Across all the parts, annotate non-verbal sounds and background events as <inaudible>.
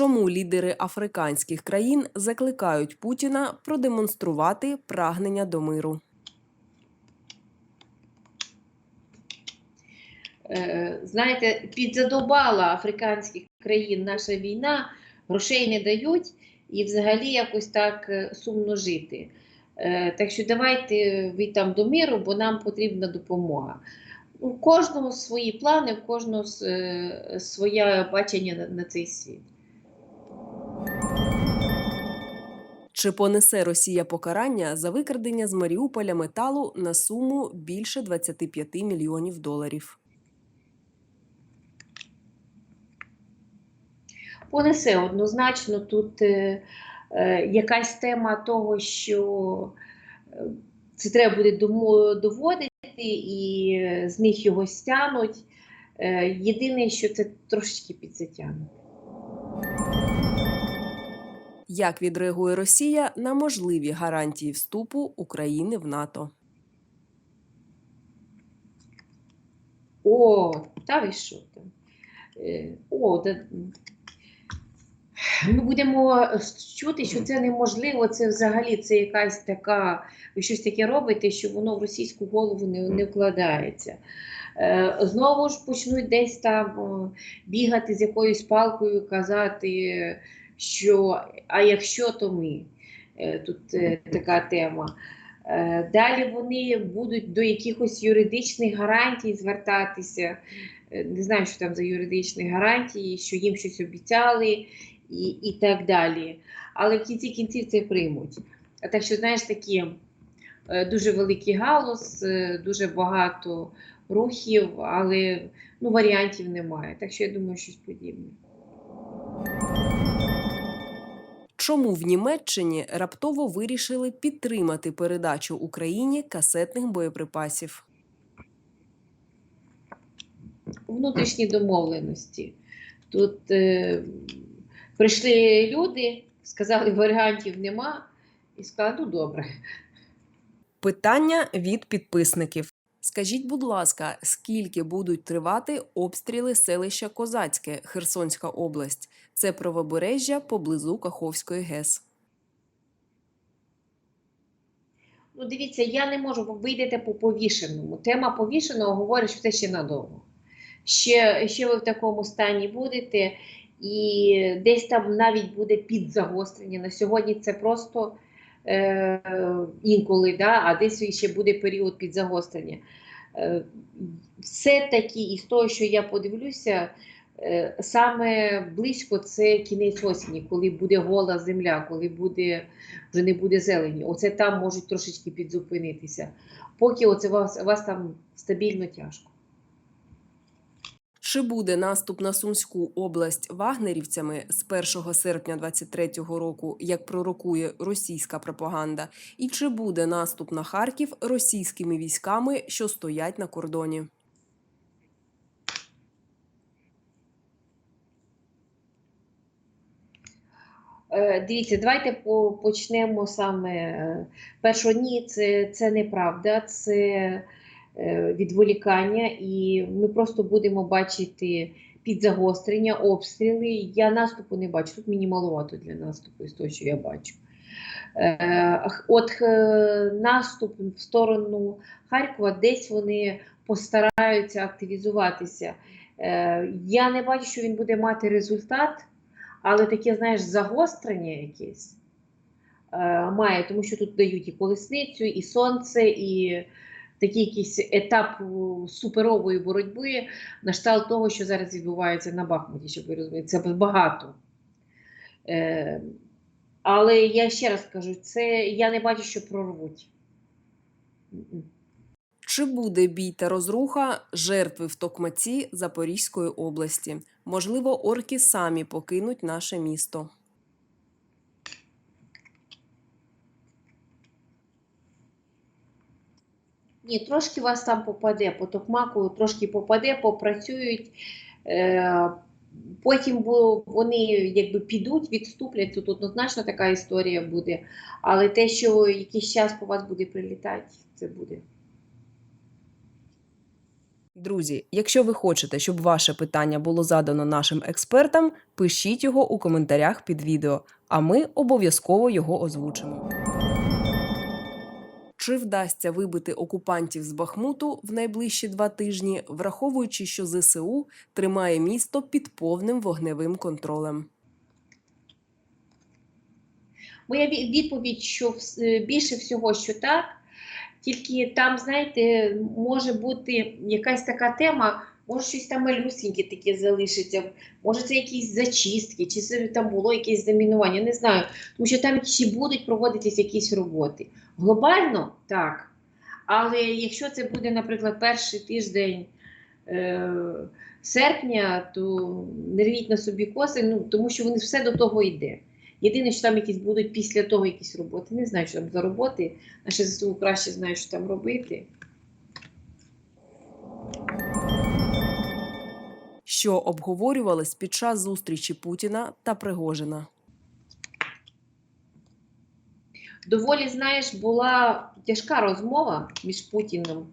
Чому лідери африканських країн закликають Путіна продемонструвати прагнення до миру? Е, знаєте, підзадобала африканських країн наша війна, грошей не дають і взагалі якось так е, сумно жити. Е, Так що давайте ви там до миру, бо нам потрібна допомога. У кожного свої плани, у кожного своє бачення на цей світ. Чи понесе Росія покарання за викрадення з Маріуполя металу на суму більше 25 мільйонів доларів? понесе однозначно тут е, е, якась тема того, що е, це треба буде домо- доводити, і е, з них його стянуть. Е, єдине, що це трошечки підзатягнуть. Як відреагує Росія на можливі гарантії вступу України в НАТО? О, та ви що там? Е, О, да, ми будемо чути, що це неможливо, це взагалі це якась така, ви щось таке робите, що воно в російську голову не, не вкладається. Е, Знову ж почнуть десь там бігати з якоюсь палкою, казати, що а якщо то ми. Е, Тут е, така тема. Е, Далі вони будуть до якихось юридичних гарантій звертатися. Не знаю, що там за юридичні гарантії, що їм щось обіцяли і, і так далі. Але в кінці кінців це приймуть. Так що, знаєш, такі дуже великий галус, дуже багато рухів, але ну, варіантів немає. Так що я думаю, щось подібне. Чому в Німеччині раптово вирішили підтримати передачу Україні касетних боєприпасів? внутрішні домовленості. Тут е, прийшли люди, сказали, варіантів нема, і сказали, ну добре. Питання від підписників. Скажіть, будь ласка, скільки будуть тривати обстріли селища Козацьке, Херсонська область? Це правобережжя поблизу Каховської ГЕС. Ну, дивіться, я не можу, бо ви по повішеному. Тема повішеного говорить, що це ще надовго. Ще, ще ви в такому стані будете, і десь там навіть буде підзагострення. На сьогодні це просто е, інколи, да, а десь ще буде період підзагострення. Е, все-таки із того, що я подивлюся, е, саме близько це кінець осені, коли буде гола земля, коли буде вже не буде зелені. Оце там можуть трошечки підзупинитися. Поки оце вас, вас там стабільно тяжко. Чи буде наступ на Сумську область вагнерівцями з 1 серпня 2023 року, як пророкує російська пропаганда? І чи буде наступ на Харків російськими військами, що стоять на кордоні? Е, Дивіться, давайте почнемо саме е, першого ні, це, це неправда, це відволікання, і ми просто будемо бачити підзагострення, обстріли. Я наступу не бачу. Тут мені маловато для наступу з того, що я бачу. Е, От е, наступ в сторону Харкова, десь вони постараються активізуватися. Е, Я не бачу, що він буде мати результат. Але таке, знаєш, загострення якесь е, має, тому що тут дають і колесницю, і сонце, і такий якийсь етап суперової боротьби на штал того, що зараз відбувається на Бахмуті, щоб ви розуміли. Це багато. Е, але я ще раз кажу, це я не бачу, що прорвуть. Чи буде бій та розруха жертви в Токмаці Запорізької області? Можливо, орки самі покинуть наше місто. Ні, трошки вас там попаде, по токмаку трошки попаде, попрацюють. Е, потім вони якби підуть, відступлять. Тут однозначно така історія буде. Але те, що якийсь час по вас буде прилітати, це буде. Друзі, якщо ви хочете, щоб ваше питання було задано нашим експертам, пишіть його у коментарях під відео, а ми обов'язково його озвучимо. Чи вдасться вибити окупантів з Бахмуту в найближчі два тижні, враховуючи, що ЗСУ тримає місто під повним вогневим контролем? Моя відповідь, що е, більше всього, що так, тільки там, знаєте, може бути якась така тема, може щось там малюсіньке таке залишиться, може це якісь зачистки, чи там було якесь замінування, не знаю. Тому що там ще будуть проводитись якісь роботи. Глобально так. Але якщо це буде, наприклад, перший тиждень е, серпня, то не рвіть на собі коси, ну, тому що вони все до того йде. Єдине, що там якісь будуть після того якісь роботи. Не знаю, що там за роботи. Наші ЗСУ краще знають, що там робити. Що обговорювалось під час зустрічі Путіна та Пригожина? Доволі, знаєш, була тяжка розмова між Путіним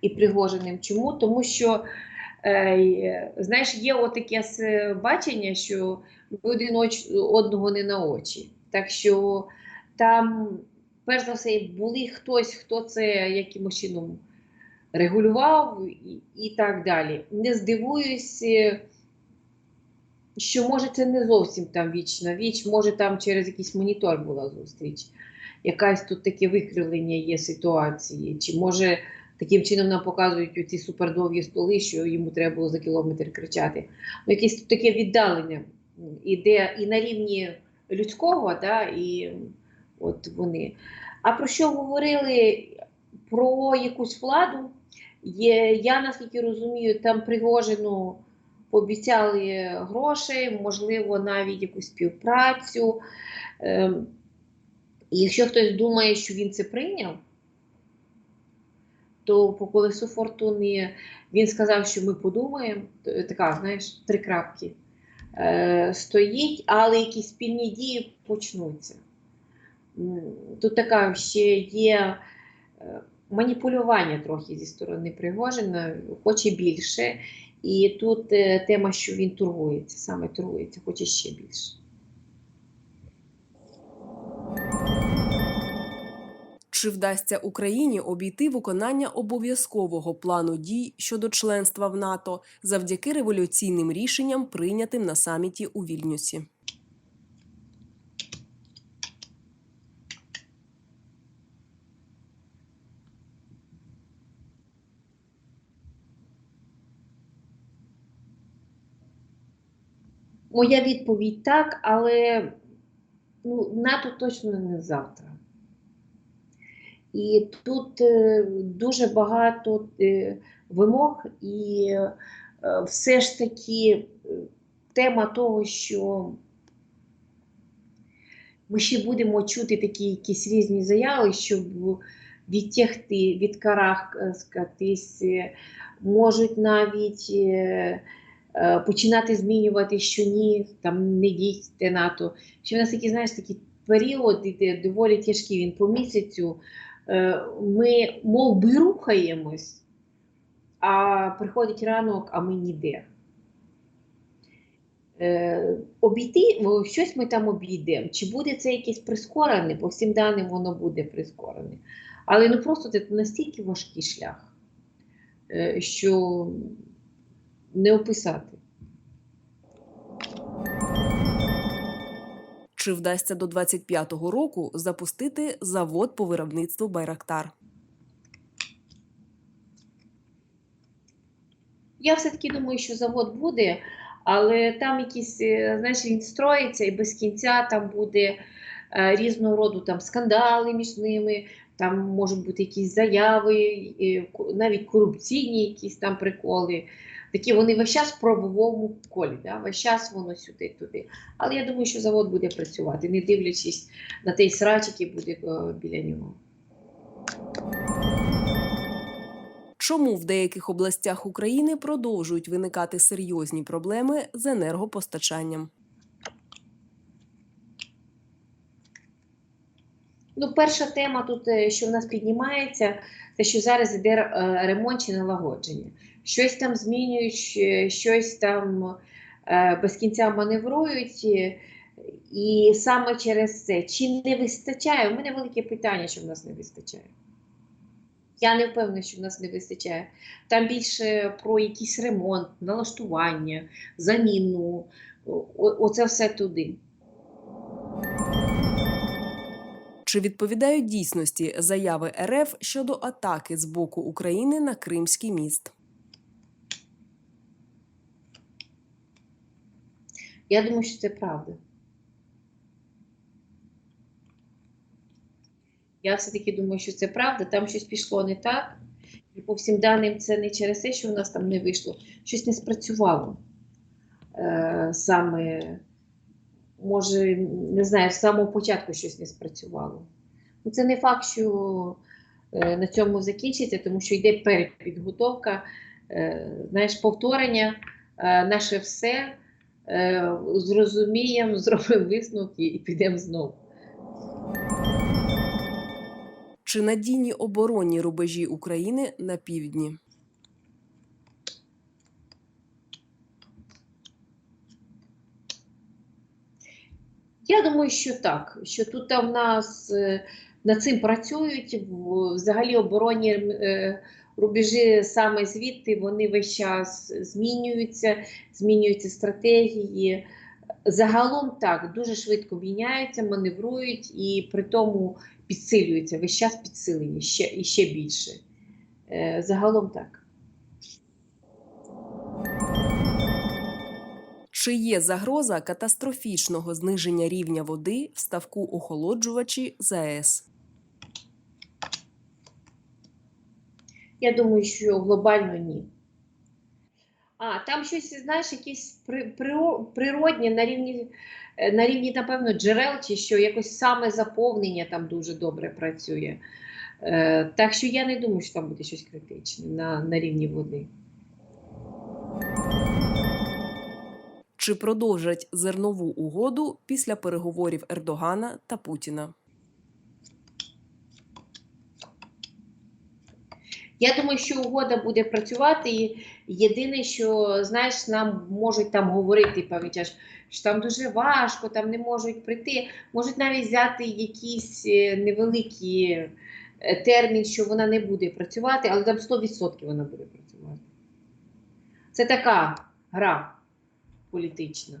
і Пригожиним. Чому? Тому що, е, знаєш, є отаке бачення, що один одного не на очі. Так що там, перш за все, були хтось, хто це якимось чином регулював і, так далі. Не здивуюсь, е, що може це не зовсім там віч на віч, може там через якийсь монітор була зустріч якась тут таке викривлення є ситуації, чи може таким чином нам показують ці супердовгі столи, що йому треба було за кілометр кричати. Ну, якесь таке віддалення іде і на рівні людського, да, і от вони. А про що говорили? Про якусь владу. Є, я наскільки розумію, там Пригожину пообіцяли грошей, можливо, навіть якусь співпрацю. Ем, і якщо хтось думає, що він це прийняв, то по колесу фортуни він сказав, що ми подумаємо. Така, знаєш, три крапки е, стоїть, але якісь спільні дії почнуться. Тут така ще є е, маніпулювання трохи зі сторони Пригожина, хоче більше. І тут е, тема, що він торгується, саме торгується, хоче ще більше. Чи вдасться Україні обійти виконання обов'язкового плану дій щодо членства в НАТО завдяки революційним рішенням, прийнятим на саміті у Вільнюсі? Моя відповідь так, але ну, НАТО точно не завтра. І тут е, дуже багато е, вимог, і е, все ж таки тема того, що ми ще будемо чути такі якісь різні заяви, щоб відтягти, відкарахкатись, можуть навіть. Е, починати змінювати, що ні, там не дійте НАТО. Що в нас такі, знаєш, такий період іде доволі тяжкий, він по місяцю. Е, Ми мов би рухаємось, а приходить ранок, а ми ніде. Е, Обійти, щось ми там обійдемо. Чи буде це якесь прискорене, по всім даним воно буде прискорене. Але ну просто це настільки важкий шлях, що не описати. Чи вдасться до 25-го року запустити завод по виробництву Байрактар? Я все-таки думаю, що завод буде, але там якісь, е, знаєш, він строїться і без кінця там буде е, різного роду там скандали між ними, там можуть бути якісь заяви, навіть корупційні якісь там приколи. Такі вони весь час в правовому колі, да? весь час воно сюди-туди. Але я думаю, що завод буде працювати, не дивлячись на той срач, який буде е, біля нього. Чому в деяких областях України продовжують виникати серйозні проблеми з енергопостачанням? Ну, перша тема тут, е, що в нас піднімається, це що зараз іде е, ремонт чи налагодження. Щось там змінюють, щось там е, без кінця маневрують. е, І саме через це, чи не вистачає? У мене велике питання, що в нас не вистачає. Я не впевнена, що в нас не вистачає. Там більше про якийсь ремонт, налаштування, заміну. Оце все туди. Чи відповідають дійсності заяви РФ щодо атаки з боку України на Кримський міст? Я думаю, що це правда. Я все-таки думаю, що це правда. Там щось пішло не так. І по всім даним, це не через те, що в нас там не вийшло. Щось не спрацювало. Е, саме, може, не знаю, з самого початку щось не спрацювало. Ну, це не факт, що е, на цьому закінчиться, тому що йде перепідготовка, е, знаєш, повторення, е, наше все зрозуміємо, <laughs> зробимо висновки і підемо знову. Чи надійні оборонні рубежі України на півдні? Я думаю, що так, що тут в нас е, над цим працюють, взагалі оборонні е, рубежі саме звідти, вони весь час змінюються, змінюються стратегії. Загалом так, дуже швидко міняються, маневрують і при тому підсилюються, весь час підсилені ще, і ще більше. Е, Загалом так. Чи є загроза катастрофічного зниження рівня води в ставку охолоджувачі ЗАЕС? Я думаю, що глобально ні. А, там щось, знаєш, якісь при, природні на рівні, е, на рівні, напевно, джерел, чи що якось саме заповнення там дуже добре працює. Е, так що я не думаю, що там буде щось критичне на, на рівні води. Чи продовжать зернову угоду після переговорів Ердогана та Путіна? Я думаю, що угода буде працювати. І єдине, що знаєш, нам можуть там говорити певний що там дуже важко, там не можуть прийти, можуть навіть взяти якийсь е, невеликий е, термін, що вона не буде працювати, але там 100% вона буде працювати. Це така гра політична.